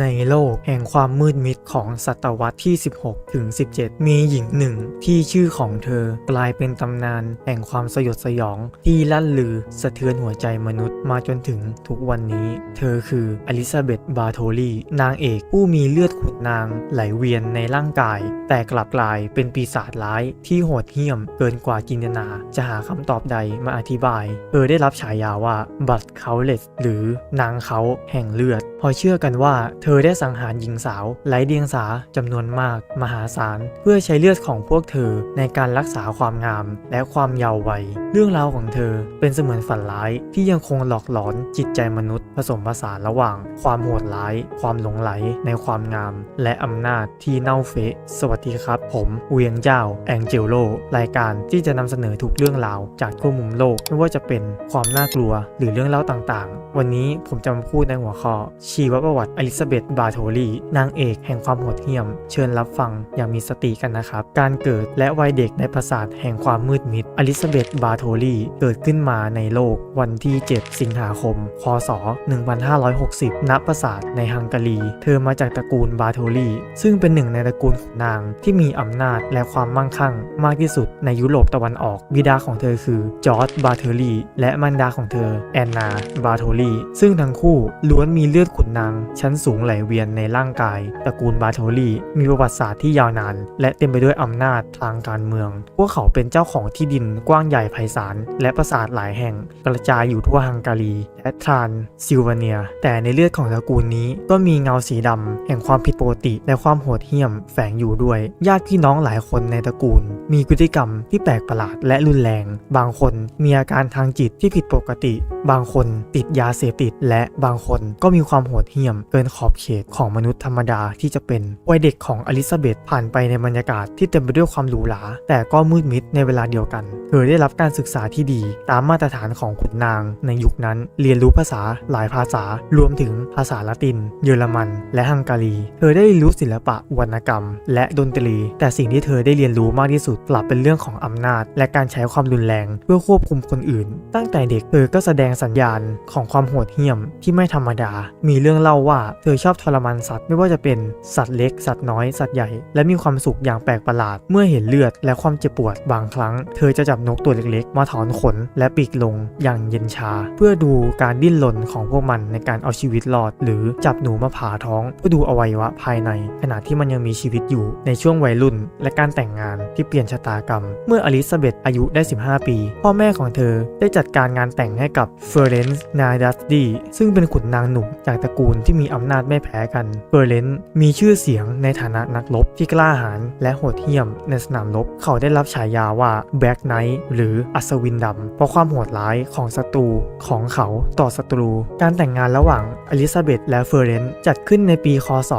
ในโลกแห่งความมืดมิดของศตวรรษที่ 16 ถึง 17 มีหญิงหนึ่งที่ชื่อของเธอกลายเป็นตำนานแห่งความสยดสยองที่ลั่นลือสะเทือนหัวใจมนุษย์มาจนถึงทุกวันนี้ เธอคืออลิซาเบธบาโทลีนางเอกผู้มีเลือดขุดนางไหลเวียนในร่างกาย แต่กลับกลายเป็นปีศาจร้ายที่โหดเหี้ยมเกินกว่าจินตนา จะหาคำตอบใดมาอธิบาย เธอได้รับฉายาว่าบัตเคาเลสหรือนางเขาแห่งเลือด พอเชื่อกันว่าเธอได้สังหารหญิงสาวไร้เดียงสาจำนวนมาก มหาศาล เพื่อใช้เลือดของพวกเธอในการรักษาความงามและความเยาว์วัย เรื่องราวของเธอเป็นเสมือนฝันร้ายที่ยังคงหลอกหลอนจิตใจมนุษย์ ผสมผสานระหว่าง ความโหดร้าย ความหลงไหลในความงาม และอำนาจที่เน่าเฟะ สวัสดีครับ ผมเวียงเจ้า แองเจลโลรายการที่จะนำเสนอทุกเรื่องราวจากทั่วมุมโลกไม่ว่าจะเป็นความน่ากลัวหรือเรื่องเล่าต่างๆ วันนี้ผมจะมาพูดในหัวข้อชีวประวัติอลิซาเบธบาโทลีนางเอกแห่งความโหดเหี้ยม เชิญรับฟังอย่างมีสติกันนะครับ การเกิดและวัยเด็กในปราสาทแห่งความมืดมิด อลิซาเบธบาโทลีเกิดขึ้นมาในโลกวันที่ 7 สิงหาคม คศ 1560 ณ ปราสาทในฮังการี เธอมาจากตระกูลบาโทลีซึ่งเป็นหนึ่งในตระกูลของนางที่มีอำนาจและความมั่งคั่ง มากที่สุดในยุโรปตะวันออก บิดาของเธอคือจอร์จบาเทอรีและมารดาของเธอแอนนาบาโทลีซึ่งทั้งคู่ล้วนมีเลือดขุนนางชั้นสูงไหลเวียนในร่างกายตระกูลบาโทลีมีประวัติศาสตร์ที่ยาวนาน และเต็มไปด้วยอำนาจทางการเมือง พวกเขาเป็นเจ้าของที่ดินกว้างใหญ่ไพศาลและปราสาทหลายแห่ง กระจายอยู่ทั่วฮังการีและทรานซิลเวเนีย แต่ในเลือดของตระกูลนี้ก็มีเงาสีดำแห่งความผิดปกติและความโหดเหี้ยมแฝงอยู่ด้วย ญาติพี่น้องหลายคนในตระกูล มีพฤติกรรมที่แปลกประหลาดและรุนแรง บางคนมีอาการทางจิตที่ผิดปกติ บางคนติดยาเสพติด และบางคนก็มีความโหดเหี้ยมเกินขอบเขตของมนุษย์ธรรมดาที่จะเป็นวัยเด็กของอลิซาเบธผ่านไปในบรรยากาศที่เต็มไปด้วยความหรูหราแต่ก็มืดมิดในเวลาเดียวกัน เธอได้รับการศึกษาที่ดี ตามมาตรฐานของขุนนาง ในยุคนั้นเรียนรู้ภาษาหลายภาษา รวมถึงภาษาละติน เยอรมัน และฮังการี เธอได้เรียนรู้ศิลปะวรรณกรรม และดนตรี แต่สิ่งที่เธอได้เรียนรู้มากที่สุดกลับเป็นเรื่องของอำนาจ และการใช้ความรุนแรง เพื่อควบคุมคนอื่น ตั้งแต่เด็กเธอก็แสดงสัญญาณของความโหดเหี้ยมที่ไม่ธรรมดา มีเรื่องเล่าว่าเธอชอบทรมานสัตว์ไม่ว่าจะเป็นสัตว์เล็ก สัตว์น้อย สัตว์ใหญ่ และมีความสุขอย่างแปลกประหลาด เมื่อเห็นเลือดและความเจ็บปวดบางครั้ง เธอจะจับนกตัวเล็กๆ มาถอนขนและปีกลงอย่างเย็นชา เพื่อดูการดิ้นรนของพวกมันในการเอาชีวิตรอด หรือจับหนูมาผ่าท้องเพื่อดูอวัยวะภายใน ขณะที่มันยังมีชีวิตอยู่ในช่วงวัยรุ่น และการแต่งงานที่เปลี่ยนชะตากรรม เมื่ออลิซาเบธอายุได้ 15 ปี พ่อแม่ของเธอได้จัดการงานแต่งให้กับเฟอร์เรนซ์นาดัสดีซึ่งเป็นขุนนางหนุ่มจากตระกูลที่มีอำนาจไม่แพ้กันเฟอร์เรนซ์มีชื่อเสียงในฐานะนักรบที่กล้าหาญและโหดเหี้ยมในสนามรบ เขาได้รับฉายาว่าแบ็กไนท์หรืออัศวินดำ เพราะความโหดร้ายของศัตรูของเขาต่อศัตรู การแต่งงานระหว่างอลิซาเบธและเฟอร์เรนซ์จัดขึ้นในปี คศ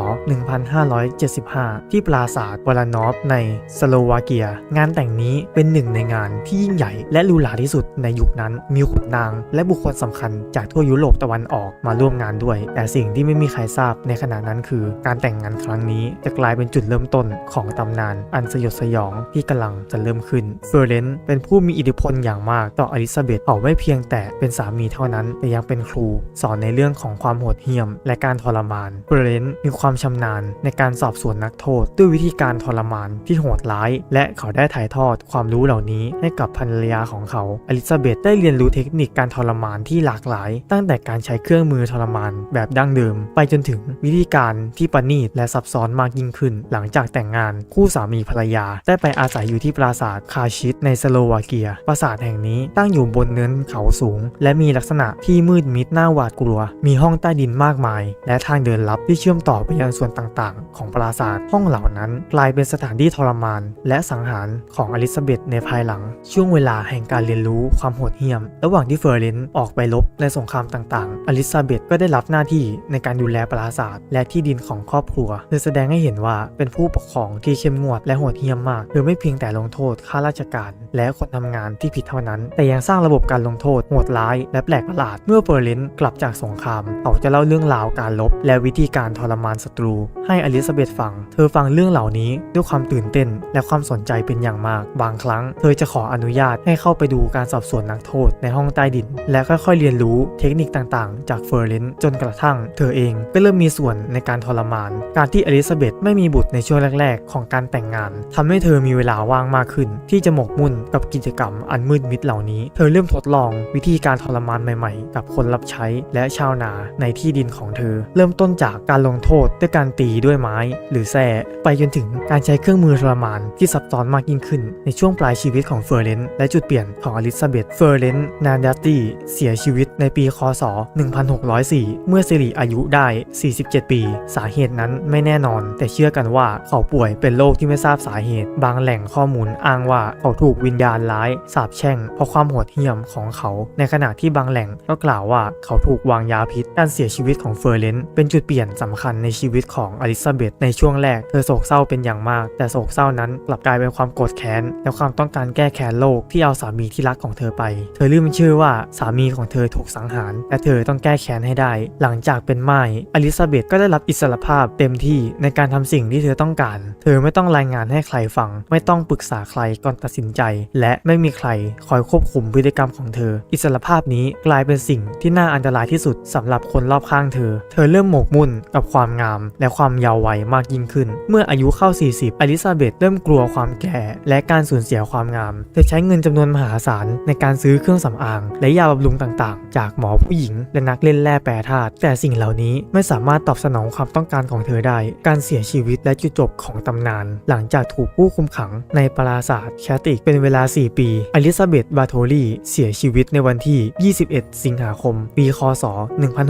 1575 ที่ปราสาทวลานอฟในสโลวาเกีย งานแต่งนี้เป็นหนึ่งในงานที่ยิ่งใหญ่และหรูหราที่สุดในยุคนั้น มีขุนนาง และบุคคลสำคัญจากทั่วยุโรปตะวันออกมาร่วมงานด้วย แต่สิ่งที่ไม่มีใครทราบในขณะนั้นคือ การแต่งงานครั้งนี้จะกลายเป็นจุดเริ่มต้นของตำนานอันสยดสยองที่กำลังจะเริ่มขึ้นเฟอร์เรนเป็นผู้มีอิทธิพลอย่างมากต่ออลิซาเบธเขาไม่เพียงแต่เป็นสามีเท่านั้น แต่ยังเป็นครูสอนในเรื่องของความโหดเหี้ยม และการทรมานเฟอร์เรนมีความชำนาญในการสอบสวนนักโทษ ด้วยวิธีการทรมานที่โหดร้าย และเขาได้ถ่ายทอดความรู้เหล่านี้ให้กับภรรยาของเขาอลิซาเบธได้เรียนรู้เทคนิคการทรมานที่หลากหลาย ตั้งแต่การใช้เครื่องมือทรมานแบบดั้งเดิม ไปจนถึงวิธีการที่ประณีตและซับซ้อนมากยิ่งขึ้น หลังจากแต่งงานคู่สามีภรรยา ได้ไปอาศัยอยู่ที่ปราสาทคาชิตในสโลวาเกีย ปราสาทแห่งนี้ตั้งอยู่บนเนินเขาสูง และมีลักษณะที่มืดมิดน่าหวาดกลัว มีห้องใต้ดินมากมาย และทางเดินลับที่เชื่อมต่อไปยังส่วนต่างๆ ของปราสาทห้องเหล่านั้น กลายเป็นสถานที่ทรมาน และสังหารของอลิซาเบธในภายหลัง ช่วงเวลาแห่งการเรียนรู้ความโหดเหี้ยม ระหว่างที่เฟอร์เรนออกไปรบในสงครามต่างๆ อลิซาเบธก็ได้รับหน้าที่ในการดูแลปราสาทและที่ดินของครอบครัวเธอแสดงให้เห็นว่าเป็นผู้ปกครองที่เข้มงวดและโหดเหี้ยมมากเธอไม่เพียงแต่ลงโทษข้าราชการ และคนทำงานที่ผิดเท่านั้น แต่ยังสร้างระบบการลงโทษโหดร้าย และแปลกประหลาด เมื่อเฟอร์เรนกลับจากสงคราม เขาจะเล่าเรื่องราวการลบ และวิธีการทรมานศัตรู ให้อลิซาเบธฟัง เธอฟังเรื่องเหล่านี้ด้วยความตื่นเต้น และความสนใจเป็นอย่างมาก บางครั้ง เธอจะขออนุญาตให้เข้าไปดูการสอบสวนนักโทษในห้องใต้ดิน และค่อยๆเรียนรู้เทคนิคต่างๆ จากเฟอร์เรนจนกระทั่ง เธอเองก็เเริ่มมีส่วนในการทรมาน การที่อลิซาเบธไม่มีบุตรในช่วงแรก ๆ ของการแต่งงานทำให้เธอมีเวลาว่างมากขึ้น ที่จะหมกมุ่นกับกิจกรรมอันมืดมิดเหล่านี้ เธอเริ่มทดลองวิธีการทรมานใหม่ๆ กับคนรับใช้และชาวนาในที่ดินของเธอ เริ่มต้นจากการลงโทษด้วยการตีด้วยไม้ หรือแส้ไปจนถึงการใช้เครื่องมือทรมานที่ซับซ้อนมากยิ่งขึ้น ในช่วงปลายชีวิตของเฟอร์เรนต์และจุดเปลี่ยนของอลิซาเบธเฟอร์เรนต์นาดัตตี้เสียชีวิตในปีคศ 1604 เมื่อสิริอายุได้47 ปี สาเหตุนั้นไม่แน่นอน แต่เชื่อกันว่าเขาป่วยเป็นโรคที่ไม่ทราบสาเหตุ บางแหล่งข้อมูลอ้างว่าเขาถูกวิญญาณร้ายสาปแช่งเพราะความโหดเหี้ยมของเขา ในขณะที่บางแหล่งก็กล่าวว่าเขาถูกวางยาพิษ การเสียชีวิตของเฟอร์เรนต์เป็นจุดเปลี่ยนสำคัญในชีวิตของอลิซาเบธในช่วงแรกเธอโศกเศร้าเป็นอย่างมาก แต่โศกเศร้านั้นกลับกลายเป็นความโกรธแค้นและความต้องการแก้แค้นโลกที่เอาสามีที่รักของเธอไป เธอลืมชื่อว่าสามีของเธอถูกสังหาร และเธอต้องแก้แค้นให้ได้ หลังจากเป็นไม่ายอลิซาเบธก็ได้รับอิสรภาพเต็มที่ในการทำสิ่งที่เธอต้องการ เธอไม่ต้องรายงานให้ใครฟัง ไม่ต้องปรึกษาใครก่อนตัดสินใจ และไม่มีใครคอยควบคุมพฤติกรรมของเธอ อิสรภาพนี้กลายเป็นสิ่งที่น่าอันตรายที่สุดสำหรับคนรอบข้างเธอ เธอเริ่มหมกมุ่นกับความงาม และความเยาว์วัยมากยิ่งขึ้น เมื่ออายุเข้า 40 อลิซาเบธเริ่มกลัวความแก่ และการสูญเสียความงาม เธอใช้เงินจำนวนมหาศาลในการซื้อเครื่องสำอาง และยาบำรุงต่างๆ จากหมอผู้หญิง และนักเล่นแร่แปรธาตุแต่สิ่งเหล่านี้ไม่สามารถตอบสนองความต้องการของเธอได้ การเสียชีวิตและจุดจบของตำนาน หลังจากถูกผู้คุมขังในปราสาทแคติกเป็นเวลา 4 ปี อลิซาเบธบาโทลีเสียชีวิตในวันที่ 21 สิงหาคม ปีคศ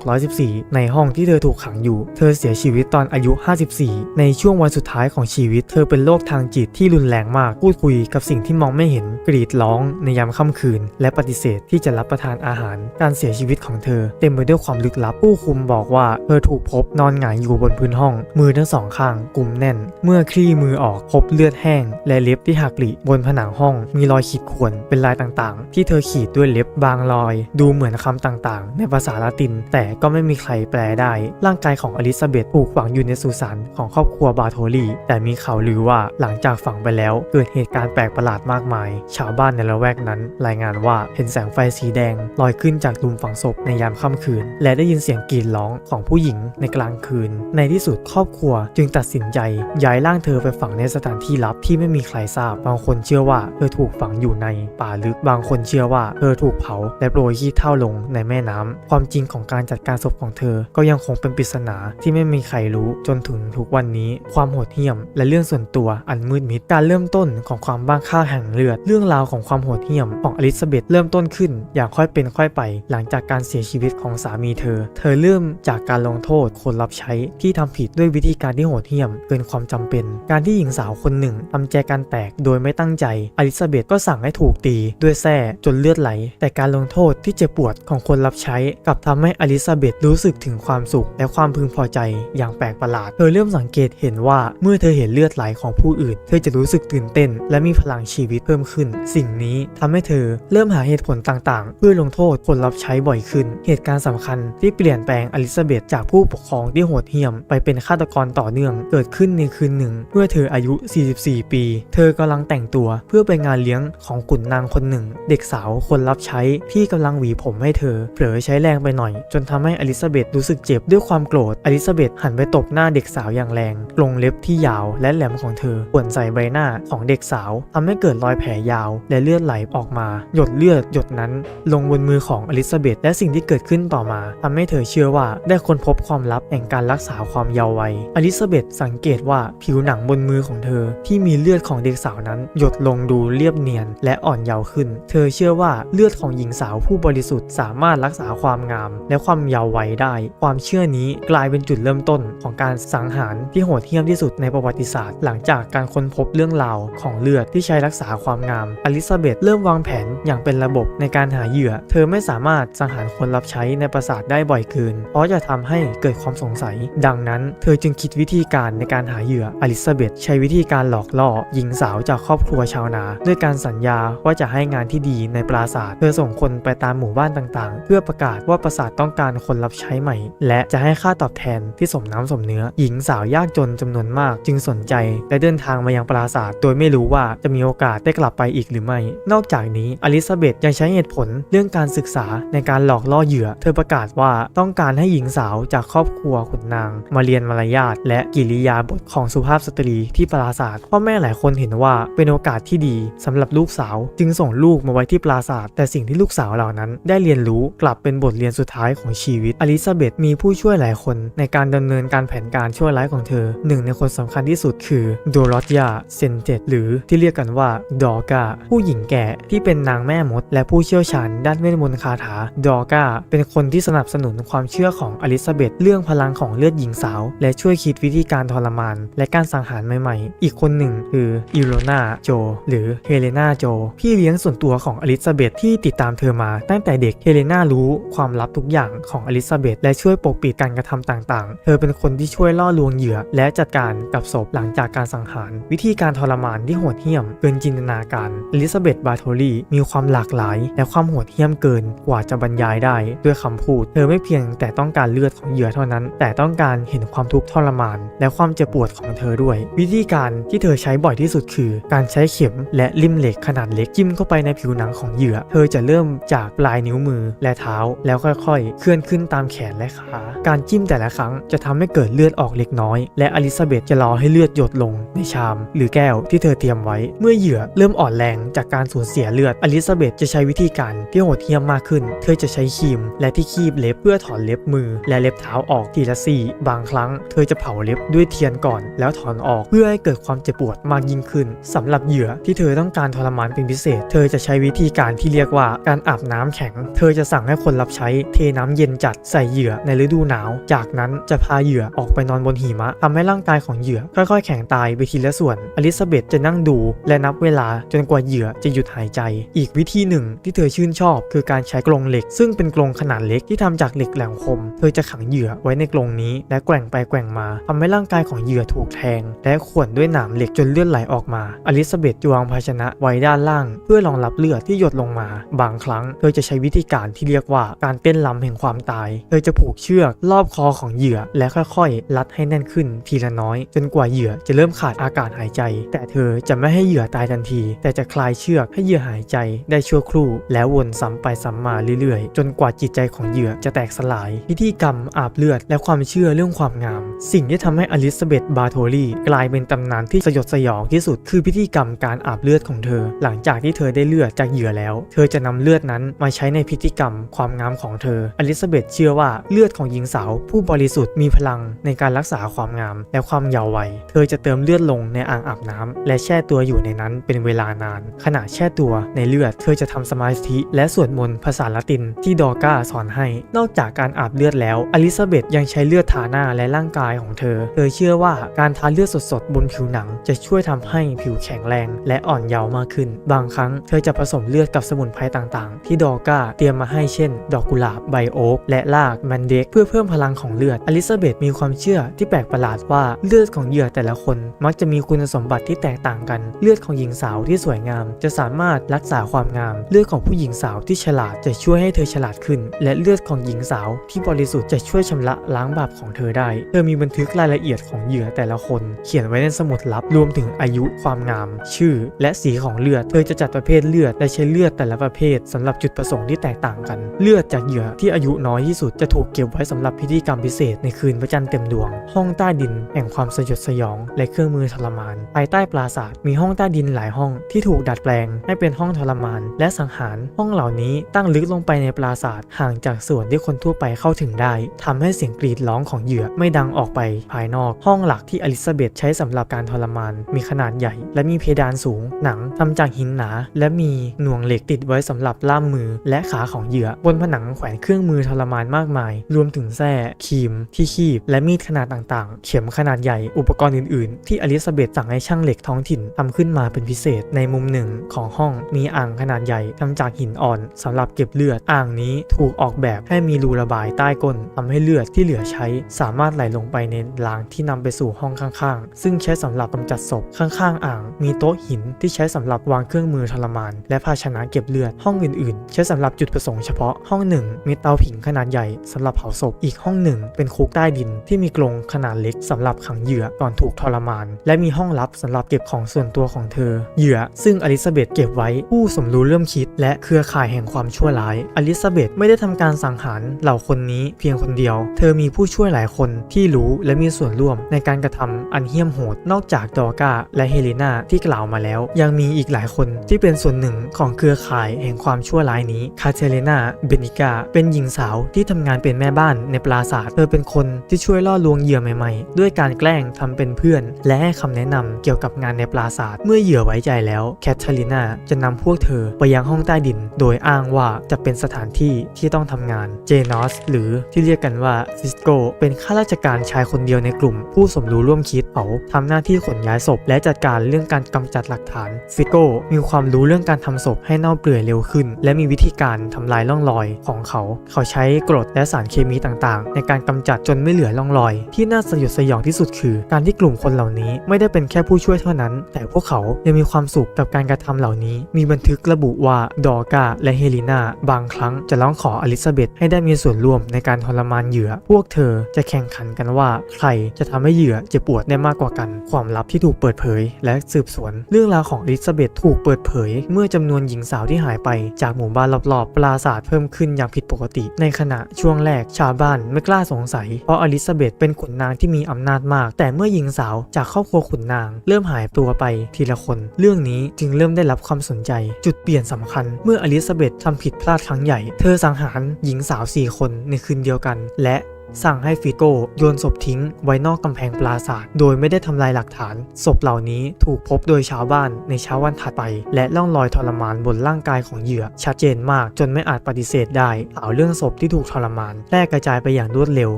1614 ในห้องที่เธอถูกขังอยู่ เธอเสียชีวิตตอนอายุ 54 ในช่วงวันสุดท้ายของชีวิต เธอเป็นโรคทางจิตที่รุนแรงมาก พูดคุยกับสิ่งที่มองไม่เห็น กรีดร้องในยามค่ำคืน และปฏิเสธที่จะรับประทานอาหาร การเสียชีวิตของเธอ เต็มไปด้วยความลึกลับ ผู้คุมบอกว่าเธออถูกพบนอนหงายอยู่บนพื้นห้อง มือทั้งสองข้างกุมแน่น เมื่อคลี่มือออกพบเลือดแห้ง และเล็บที่หักหลีบนผนังห้อง มีรอยขีดข่วนเป็นลายต่างๆ ที่เธอขีดด้วยเล็บบางรอย ดูเหมือนคำต่างๆ ในภาษาละติน แต่ก็ไม่มีใครแปลได้ ร่างกายของอลิซาเบธถูกฝังอยู่ในสุสานของครอบครัวบาโทลีแต่มีข่าวลือว่าหลังจากฝังไปแล้ว เกิดเหตุการณ์แปลกประหลาดมากมาย ชาวบ้านในละแวกนั้น รายงานว่าเห็นแสงไฟสีแดงลอยขึ้นจากลุมฝังศพในยามค่ำคืน และได้ยินเสียงกรีดร้องของผู้หญิงในกลางคืน ในที่สุดครอบครัวจึงตัดสินใจย้ายร่างเธอไปฝังในสถานที่ลับที่ไม่มีใครทราบ บางคนเชื่อว่าเธอถูกฝังอยู่ในป่าลึก บางคนเชื่อว่าเธอถูกเผาและโปรยขี้เท่าลงในแม่น้ำความจริงของการจัดการศพของเธอ ก็ยังคงเป็นปริศนาที่ไม่มีใครรู้จนถึงทุกวันนี้ ความโหดเหี้ยม และเรื่องส่วนตัวอันมืดมิด การเริ่มต้นของความบ้าคลั่งแห่งเลือด เรื่องราวของความโหดเหี้ยมของอลิซาเบธเริ่มต้นขึ้น อย่างค่อยเป็นค่อยไป หลังจากการเสียชีวิตของสามีเธอ เธอเริ่มจากการลงงโทษคนรับใช้ที่ทำผิดด้วยวิธีการที่โหดเหี้ยม เกินความจำเป็น การที่หญิงสาวคนหนึ่งทำแจกันแตกโดยไม่ตั้งใจอลิซาเบธก็สั่งให้ถูกตีด้วยแส้จนเลือดไหล แต่การลงโทษที่เจ็บปวดของคนรับใช้กลับทำให้อลิซาเบธรู้สึกถึงความสุข และความพึงพอใจอย่างแปลกประหลาด เธอเริ่มสังเกตเห็นว่าเมื่อเธอเห็นเลือดไหลของผู้อื่น เธอจะรู้สึกตื่นเต้น และมีพลังชีวิตเพิ่มขึ้น สิ่งนี้ทำให้เธอเริ่มหาเหตุผลต่างๆ เพื่อลงโทษคนรับใช้บ่อยขึ้น เหตุการณ์สำคัญที่เปลี่ยนแปลงอลิซาเบธจากผู้ปกครองที่โหดเหี้ยม ไปเป็นฆาตกรต่อเนื่อง เกิดขึ้นในคืนหนึ่ง เมื่อเธออายุ 44 ปี เธอกำลังแต่งตัวเพื่อไปงานเลี้ยงของขุนนางคนหนึ่ง เด็กสาวคนรับใช้ที่กำลังหวีผมให้เธอ เผลอใช้แรงไปหน่อย จนทำให้อลิซาเบธรู้สึกเจ็บด้วยความโกรธ อลิซาเบธหันไปตบหน้าเด็กสาวอย่างแรง ลงเล็บที่ยาวและแหลมของเธอป่วนใส่ใบหน้าของเด็กสาวทำให้เกิดรอยแผลยาว และเลือดไหลออกมา หยดเลือดหยดนั้น ลงบนมือของอลิซาเบธและสิ่งที่เกิดขึ้นต่อมาทำให้เธอเชื่อว่าได้ค้นพบความลับแห่งการรักษาความเยาว์วัยอลิซาเบธสังเกตว่าผิวหนังบนมือของเธอ ที่มีเลือดของเด็กสาวนั้น หยดลงดูเรียบเนียน และอ่อนเยาว์ขึ้น เธอเชื่อว่าเลือดของหญิงสาวผู้บริสุทธิ์สามารถรักษาความงาม และความเยาว์วัยได้ ความเชื่อนี้กลายเป็นจุดเริ่มต้นของการสังหารที่โหดเหี้ยมที่สุดในประวัติศาสตร์ หลังจากการค้นพบเรื่องราวของเลือดที่ใช้รักษาความงามอลิซาเบธเริ่มวางแผนอย่างเป็นระบบในการหาเหยื่อ เธอไม่สามารถสังหารคนรับใช้ในปราสาทได้บ่อยเกินเพราะจะทำให้เกิดความสงสัย ดังนั้น เธอจึงคิดวิธีการในการหาเหยื่ออลิซาเบธใช้วิธีการหลอกล่อหญิงสาวจากครอบครัวชาวนา ด้วยการสัญญาว่าจะให้งานที่ดีในปราสาทเธอส่งคนไปตามหมู่บ้านต่างๆ เพื่อประกาศว่าปราสาทต้องการคนรับใช้ใหม่ และจะให้ค่าตอบแทนที่สมน้ำสมเนื้อ หญิงสาวยากจนจำนวนมากจึงสนใจและเดินทางมายังปราสาทโดยไม่รู้ว่าจะมีโอกาสได้กลับไปอีกหรือไม่ นอกจากนี้อลิซาเบธยังใช้เหตุผลเรื่องการศึกษาในการหลอกล่อเหยื่อ เธอประกาศว่าต้องการให้หญิงสาวจากครอบครัวขุนนาง มาเรียนมารยาทและกิริยาบทของสุภาพสตรีที่ปราศาสตร์พ่อแม่หลายคนเห็นว่าเป็นโอกาสที่ดีสำหรับลูกสาว จึงส่งลูกมาไว้ที่ปราศาสตร์แต่สิ่งที่ลูกสาวเหล่านั้น ได้เรียนรู้กลับเป็นบทเรียนสุดท้ายของชีวิตอลิซาเบธมีผู้ช่วยหลายคน ในการดำเนินการแผนการชั่วร้ายของเธอหนึ่งในคนสำคัญที่สุดคือโดรอตยาเซนเจตหรือที่เรียกกันว่าดอกาผู้หญิงแก่ที่เป็นนางแม่มด และผู้เชี่ยวชาญด้านเวทมนต์คาถาดอกาเป็นคนที่สนับสนุนความเชื่อของอลิซาเบธเรื่องพลังของเลือดหญิงสาว และช่วยคิดวิธีการทรมาน และการสังหารใหม่ๆ อีกคนหนึ่งคืออิโรนาโจ หรือเฮเลนาโจ พี่เลี้ยงส่วนตัวของอลิซาเบธที่ติดตามเธอมาตั้งแต่เด็ก เฮเลนารู้ความลับทุกอย่างของอลิซาเบธและช่วยปกปิดการกระทำต่างๆ เธอเป็นคนที่ช่วยล่อลวงเหยื่อ และจัดการกับศพหลังจากการสังหาร วิธีการทรมานที่โหดเหี้ยมเกินจินตนาการอลิซาเบธบาโทลีมีความหลากหลาย และความโหดเหี้ยมเกินกว่าจะบรรยายได้ด้วยคำพูด เธอไม่เพียงแต่ต้องการเลือดของเหยื่อเท่านั้น แต่ต้องการเห็นความทุกข์ทรมาน และความเจ็บปวดของเธอด้วย วิธีการที่เธอใช้บ่อยที่สุดคือ การใช้เข็มและลิ่มเหล็กขนาดเล็กจิ้มเข้าไปในผิวหนังของเหยื่อ เธอจะเริ่มจากปลายนิ้วมือและเท้า แล้วค่อยๆ เคลื่อนขึ้นตามแขนและขา การจิ้มแต่ละครั้งจะทำให้เกิดเลือดออกเล็กน้อย และอลิซาเบธจะรอให้เลือดหยดลงในชาม หรือแก้วที่เธอเตรียมไว้ เมื่อเหยื่อเริ่มอ่อนแรงจากการสูญเสียเลือด อลิซาเบธจะใช้วิธีการที่โหดเหี้ยมมากขึ้น เธอจะใช้ครีมและที่คีบเล็บเพื่อถอนเล็บมือและเล็บเท้าออกทีละซี่บางครั้งเธอจะเผาเล็บด้วยเทียนก่อน แล้วถอนออกเพื่อให้เกิดความเจ็บปวดมากยิ่งขึ้นสำหรับเหยื่อที่เธอต้องการทรมานเป็นพิเศษ เธอจะใช้วิธีการที่เรียกว่าการอาบน้ำแข็ง เธอจะสั่งให้คนรับใช้เทน้ำเย็นจัดใส่เหยื่อในฤดูหนาว จากนั้นจะพาเหยื่อออกไปนอนบนหิมะทำให้ร่างกายของเหยื่อค่อยๆ แข็งตายไปทีละส่วน อลิซาเบธจะนั่งดู และนับเวลาจนกว่าเหยื่อจะหยุดหายใจ อีกวิธีหนึ่งที่เธอชื่นชอบ คือการใช้กรงเหล็ก ซึ่งเป็นกรงขนาดเล็กที่ทำจากเหล็กแหลมคม เธอจะขังเหยื่อไว้ในกรงนี้ และแกว่งไปแกว่งมาทำให้ร่างกายของเหยื่อถูกแทง และข่วนด้วยหนามเหล็กจนเลือดไหลออกมา อลิซาเบธจวางภาชนะไว้ด้านล่าง เพื่อรองรับเลือดที่หยดลงมา บางครั้งเธอจะใช้วิธีการที่เรียกว่าการเต้นลำแห่งความตาย เธอจะผูกเชือกรอบคอของเหยื่อและค่อยๆ รัดให้แน่นขึ้นทีละน้อย จนกว่าเหยื่อจะเริ่มขาดอากาศหายใจ แต่เธอจะไม่ให้เหยื่อตายทันที แต่จะคลายเชือกให้เหยื่อหายใจได้ชั่วครู่ แล้ววนซ้ำไปซ้ำมาเรื่อยๆ จนกว่าจิตใจของเหยื่อจะแตกสลาย พิธีกรรมอาบเลือด และความเชื่อเรื่องความงาม สิ่งที่ทำให้อลิซาเบธบาโทลีกลายเป็นตำนานที่สยดสยองที่สุด คือพิธีกรรมการอาบเลือดของเธอ หลังจากที่เธอได้เลือดจากเหยื่อแล้ว เธอจะนำเลือดนั้นมาใช้ในพิธีกรรมความงามของเธอ อลิซาเบธเชื่อว่าเลือดของหญิงสาว ผู้บริสุทธิ์มีพลังในการรักษาความงาม และความเยาว์วัย เธอจะเติมเลือดลงในอ่างอาบน้ำและแช่ตัวอยู่ในนั้นเป็นเวลานาน ขณะแช่ตัวในเลือด เธอจะทำสมาธิและสวดมนต์ภาษาละตินที่ดอก้าสอนให้ นอกจากการอาบเลือดแล้วอลิลิซาเบธยังใช้เลือดทาหน้าและร่างกายของเธอ เธอเชื่อว่าการทาเลือดสดๆ บนผิวหนัง จะช่วยทำให้ผิวแข็งแรงและอ่อนเยาว์มากขึ้น บางครั้งเธอจะผสมเลือดกับสมุนไพรต่างๆ ที่ดอก้าเตรียมมาให้เช่น ดอกกุหลาบใบโอ๊กและรากแมนเด็กเพื่อเพิ่มพลังของเลือด อลิซาเบธมีความเชื่อที่แปลกประหลาดว่าเลือดของเหยื่อแต่ละคนมักจะมีคุณสมบัติที่แตกต่างกัน เลือดของหญิงสาวที่สวยงาม จะสามารถรักษาความงาม เลือดของผู้หญิงสาวที่ฉลาดจะช่วยให้เธอฉลาดขึ้น และเลือดของหญิงสาวที่บริสุทธิ์จะช่วยชำระล้างบาปของเธอได้ เธอมีบันทึกรายละเอียดของเหยื่อแต่ละคน เขียนไว้ในสมุดลับรวมถึงอายุความงาม ชื่อ และสีของเลือด เธอจะจัดประเภทเลือดและใช้เลือดแต่ละประเภทสำหรับจุดประสงค์ที่แตกต่างกัน เลือดจากเหยื่อที่อายุน้อยที่สุดจะถูกเก็บไว้สำหรับพิธีกรรมพิเศษในคืนพระจันทร์เต็มดวง ห้องใต้ดินแห่งความสยดสยอง และเครื่องมือทรมานภายใต้ปราสาทมีห้องใต้ดินหลายห้องที่ถูกดัดแปลง ให้เป็นห้องทรมาน และสังหาร ห้องเหล่านี้ตั้งลึกลงไปในปราสาทห่างจากส่วนที่คนทั่วไปเข้าถึงได้ทำให้เสียงกรีดร้องของเหยื่อไม่ดังออกไปภายนอก ห้องหลักที่อลิซาเบธใช้สำหรับการทรมาน มีขนาดใหญ่ และมีเพดานสูง หนังทำจากหินหนา และมีหน่วงเหล็กติดไว้สำหรับล่ามมือและขาของเหยื่อ บนผนังแขวนเครื่องมือทรมานมากมาย รวมถึงแส้ครีม ที่คีบ และมีดขนาดต่างๆ เข็มขนาดใหญ่ อุปกรณ์อื่นๆ ที่อลิซาเบธสั่งให้ช่างเหล็กท้องถิ่นทำขึ้นมาเป็นพิเศษ ในมุมหนึ่งของห้องมีอ่างขนาดใหญ่ทำจากหินอ่อนสำหรับเก็บเลือด อ่างนี้ถูกออกแบบให้มีรูระบายใต้ก้นทำให้เลือดที่เหลือใช้ สามารถไหลลงไปในรางที่นำไปสู่ห้องข้างๆ ซึ่งใช้สำหรับกำจัดศพข้างๆ อ่าง มีโต๊ะหินที่ใช้สำหรับวางเครื่องมือทรมาน และภาชนะเก็บเลือด ห้องอื่นๆ ใช้สำหรับจุดประสงค์เฉพาะ ห้องหนึ่งมีเตาผิงขนาดใหญ่สำหรับเผาศพ อีกห้องหนึ่งเป็นคุกใต้ดินที่มีกรงขนาดเล็กสำหรับขังเหยื่อก่อนถูกทรมาน และมีห้องลับสำหรับเก็บของส่วนตัวของเธอ เหยื่อ ซึ่งอลิซาเบธเก็บไว้ผู้สมรู้ร่วมคิด และเครือข่ายแห่งความชั่วร้าย อลิซาเบธไม่ได้ทำการสังหารเหล่าคนนี้เพียงคนเดียว เธอมีผู้ช่วยหลายคนที่รู้และมีส่วนร่วมในการกระทำอันเหี้ยมโหด นอกจากดอก้าและเฮเลนาที่กล่าวมาแล้ว ยังมีอีกหลายคนที่เป็นส่วนหนึ่งของเครือข่ายแห่งความชั่วร้ายนี้ คาเทเลนา เบนิกา เป็นหญิงสาวที่ทำงานเป็นแม่บ้านในปราสาท เธอเป็นคนที่ช่วยล่อลวงเหยื่อใหม่ๆ ด้วยการแกล้งทำเป็นเพื่อน และให้คำแนะนำเกี่ยวกับงานในปราสาท เมื่อเหยื่อไว้ใจแล้ว แคทเธอรีนาจะนำพวกเธอไปยังห้องใต้ดิน โดยอ้างว่าจะเป็นสถานที่ที่ต้องทำงาน เจนอสหรือที่เรียกกันว่าซิสโกเป็นข้าราชการชายคนเดียวในกลุ่ม ผู้สมรู้ร่วมคิดเขาทำหน้าที่ขนย้ายศพ และจัดการเรื่องการกำจัดหลักฐานฟิสโกมีความรู้เรื่องการทำศพให้เน่าเปื่อยเร็วขึ้น และมีวิธีการทำลายร่องรอยของเขา เขาใช้กรดและสารเคมีต่างๆ ในการกำจัดจนไม่เหลือร่องรอย ที่น่าสยดสยองที่สุดคือ การที่กลุ่มคนเหล่านี้ไม่ได้เป็นแค่ผู้ช่วยเท่านั้น แต่พวกเขายังมีความสุขกับการกระทำเหล่านี้ มีบันทึกระบุว่าดอกาและเฮลินาบางครั้งจะร้องขออลิซาเบธให้ได้มีส่วนร่วมในการทรมานเหยื่อ พวกเธอจะแข่งขันกันว่า ใครจะทำให้เหยื่อเจ็บปวดได้มากกว่ากัน ความลับที่ถูกเปิดเผย และสืบสวน เรื่องราวของอลิซาเบธถูกเปิดเผย เมื่อจำนวนหญิงสาวที่หายไป จากหมู่บ้านรอบๆปราสาทเพิ่มขึ้นอย่างผิดปกติ ในขณะช่วงแรกชาวบ้านไม่กล้าสงสัย เพราะอลิซาเบธเป็นขุนนางที่มีอำนาจมาก แต่เมื่อหญิงสาวจากครอบครัวขุนนาง เริ่มหายตัวไปทีละคน เรื่องนี้จึงเริ่มได้รับความสนใจ จุดเปลี่ยนสำคัญ เมื่ออลิซาเบธทำผิดพลาดครั้งใหญ่ เธอสังหารหญิงสาว 4 คนในคืนเดียวกันและ สั่งให้ฟิโก้โยนศพทิ้งไว้นอกกำแพงปราสาท โดยไม่ได้ทำลายหลักฐาน ศพเหล่านี้ถูกพบโดยชาวบ้านในเช้าวันถัดไป และร่องรอยทรมานบนร่างกายของเหยื่อ ชัดเจนมากจนไม่อาจปฏิเสธได้ข่าวเรื่องศพที่ถูกทรมานแพร่กระจายไปอย่างรวดเร็ว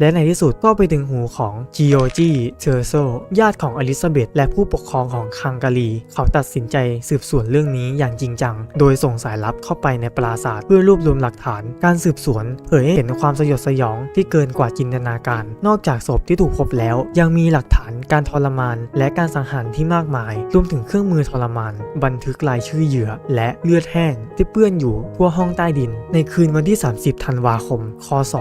และในที่สุดก็ไปถึงหูของจิโอจีเชอร์โซญาติของอลิซาเบธและผู้ปกครองของคังการี เขาตัดสินใจสืบสวนเรื่องนี้อย่างจริงจัง โดยส่งสายลับเข้าไปในปราสาทเพื่อรวบรวมหลักฐาน การสืบสวนเผยให้เห็นความสยดสยองที่เกินกว่าจินตนาการ นอกจากศพที่ถูกพบแล้ว ยังมีหลักฐานการทรมาน และการสังหารที่มากมาย รวมถึงเครื่องมือทรมาน บันทึกรายชื่อเหยื่อ และเลือดแห้ง ที่เปื้อนอยู่ทั่วห้องใต้ดิน ในคืนวันที่ 30 ธันวาคม คศ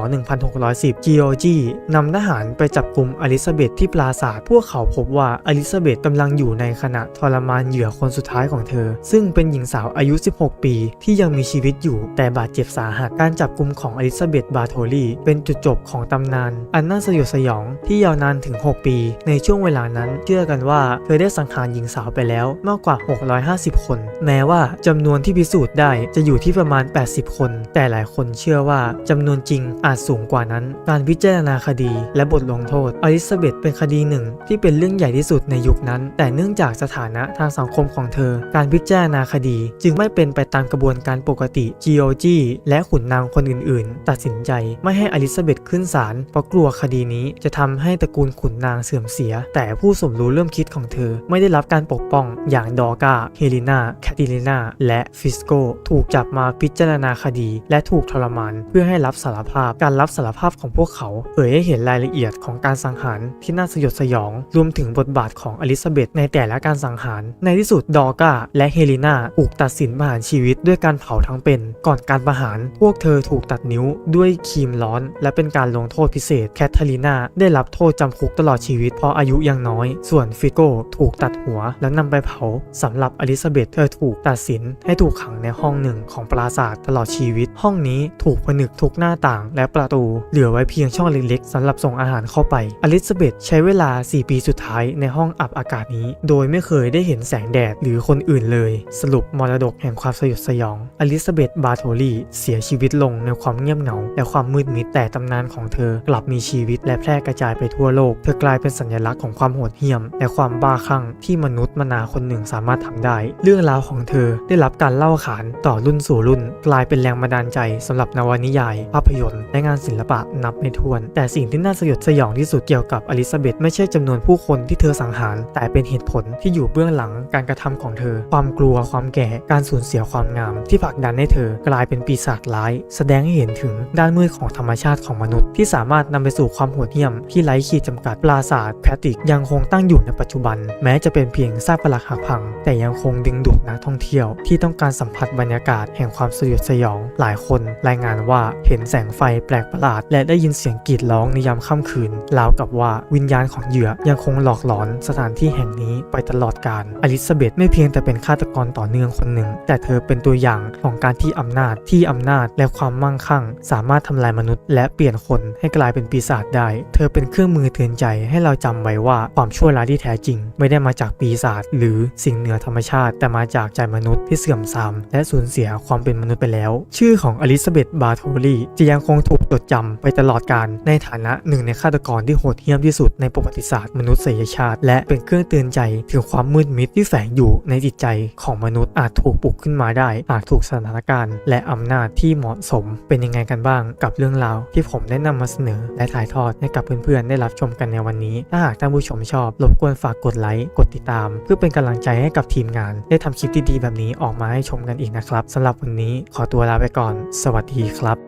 1610จีโอจีนำทหารไปจับกลุ่มอลิซาเบธที่ปราสาท พวกเขาพบว่าอลิซาเบธกำลังอยู่ในขณะทรมานเหยื่อคนสุดท้ายของเธอ ซึ่งเป็นหญิงสาวอายุ 16 ปี ที่ยังมีชีวิตอยู่แต่บาดเจ็บสาหัส การจับกลุ่มของอลิซาเบธบาโทลีเป็นจุดจบของตำนาน อันน่าสยดสยองที่ยาวนานถึง 6 ปี ในช่วงเวลานั้นเชื่อกันว่าเธอได้สังหารหญิงสาวไปแล้วมากกว่า 650 คน แม้ว่าจำนวนที่พิสูจน์ได้จะอยู่ที่ประมาณ 80 คน แต่หลายคนเชื่อว่าจำนวนจริงอาจสูงกว่านั้น การพิจารณาคดีและบทลงโทษอลิซาเบธเป็นคดีหนึ่งที่เป็นเรื่องใหญ่ที่สุดในยุคนั้น แต่เนื่องจากสถานะทางสังคมของเธอ การพิจารณาคดีจึงไม่เป็นไปตามกระบวนการปกติจีโอจีและขุนนางคนอื่น ๆ ตัดสินใจไม่ให้อลิซาเบธขึ้นศาลเพราะกลัวคดีนี้จะทำให้ตระกูลขุนนางเสื่อมเสีย แต่ผู้สมรู้เร่มคิดของเธอ ไม่ได้รับการปกป้องอย่างดอกาเฮลินาแคติลินาและฟิสโกถูกจับมาพิจารณาคดี และถูกทรมาน เพื่อให้รับสารภาพการรับสารภาพของพวกเขาเผยให้เห็นรายละเอียดของการสังหารที่น่าสยดสยอง รวมถึงบทบาทของอลิซาเบธในแต่ละการสังหาร ในที่สุดดอกาและเฮลินาถูกตัดสินประหารชีวิตด้วยการเผาทั้งเป็น ก่อนการประหาร พวกเธอถูกตัดนิ้วด้วยครีมร้อน และเป็นการลงโทษพิเศษแคทเธอรีนาได้รับโทษจำคุกตลอดชีวิตเพราะอายุยังน้อย ส่วนฟิโก้ถูกตัดหัวแล้วนำไปเผาสำหรับอลิซาเบธเธอถูกตัดสินให้ถูกขังในห้องหนึ่งของปราสาทตลอดชีวิต ห้องนี้ถูกผนึกทุกหน้าต่างและประตู เหลือไว้เพียงช่องเล็กๆสำหรับส่งอาหารเข้าไป อลิซาเบธใช้เวลา 4 ปีสุดท้ายในห้องอับอากาศนี้ โดยไม่เคยได้เห็นแสงแดดหรือคนอื่นเลย สรุปมรดกแห่งความสยดสยอง อลิซาเบธบาโทลีเสียชีวิตลงในความเงียบเหงาและความมืดมิดแต่ตำนานของเธอกลับมีชีวิตและแพร่กระจายไปทั่วโลก เธอกลายเป็นสัญลักษณ์ของความโหดเหี้ยม และความบ้าคลั่งที่มนุษย์มนาคนหนึ่งสามารถทำได้ เรื่องราวของเธอได้รับการเล่าขานต่อรุ่นสู่รุ่น กลายเป็นแรงบันดาลใจสำหรับนวนิยาย ภาพยนตร์ และงานศิลปะนับไม่ถ้วน แต่สิ่งที่น่าสยดสยองที่สุดเกี่ยวกับอลิซาเบธไม่ใช่จำนวนผู้คนที่เธอสังหาร แต่เป็นเหตุผลที่อยู่เบื้องหลังการกระทำของเธอ ความกลัวความแก่การสูญเสียความงาม ที่ผลักดันให้เธอกลายเป็นปีศาจร้าย แสดงให้เห็นถึงด้านมืดของธรรมชาติของมนุษย์ที่สามารถนำไปสู่ความโหดเหี้ยมที่ไร้ขีดจำกัดปราสาทแพทริกยังคงตั้งอยู่ในปัจจุบัน แม้จะเป็นเพียงซากปรักหักพัง แต่ยังคงดึงดูดนักท่องเที่ยว ที่ต้องการสัมผัสบรรยากาศแห่งความสยดสยอง หลายคนรายงานว่าเห็นแสงไฟแปลกประหลาด และได้ยินเสียงกรีดร้องในยามค่ำคืนราวกับว่าวิญญาณของเหยื่อยังคงหลอกหลอนสถานที่แห่งนี้ไปตลอดกาลอลิซาเบธไม่เพียงแต่เป็นฆาตกรต่อเนื่องคนหนึ่ง แต่เธอเป็นตัวอย่างของการที่อำนาจที่อำนาจและความมั่งคั่ง สามารถทำลายมนุษย์ และเปลี่ยนคนให้กลายเป็นปีศาจได้ เธอเป็นเครื่องมือเตือนใจให้เราจำไว้ว่าความชั่วร้ายที่แท้จริง ไม่ได้มาจากปีศาจหรือสิ่งเหนือธรรมชาติ แต่มาจากใจมนุษย์ที่เสื่อมทรามและสูญเสียความเป็นมนุษย์ไปแล้ว ชื่อของอลิซาเบธบาโทลีจะยังคงถูกจดจำไปตลอดกาลในฐานะหนึ่งในฆาตกรที่โหดเหี้ยมที่สุดในประวัติศาสตร์มนุษยชาติ และเป็นเครื่องเตือนใจถึงความมืดมิดที่แฝงอยู่ในจิตใจของมนุษย์อาจถูกปลุกขึ้นมาได้ อาจถูกสถานการณ์ และอำนาจที่เหมาะสมเป็นยังไงกันบ้างกับเรื่องราวที่ผมได้นำมาเสนอ และถ่ายทอดให้กับเพื่อนๆ ได้รับชมกันในวันนี้ ถ้าหากท่านผู้ชมชอบรบกวนฝากกดไลค์ กดติดตาม เพื่อเป็นกำลังใจให้กับทีมงาน ได้ทำคลิปดีๆแบบนี้ออกมาให้ชมกันอีกนะครับสำหรับวันนี้ขอตัวลาไปก่อน สวัสดีครับ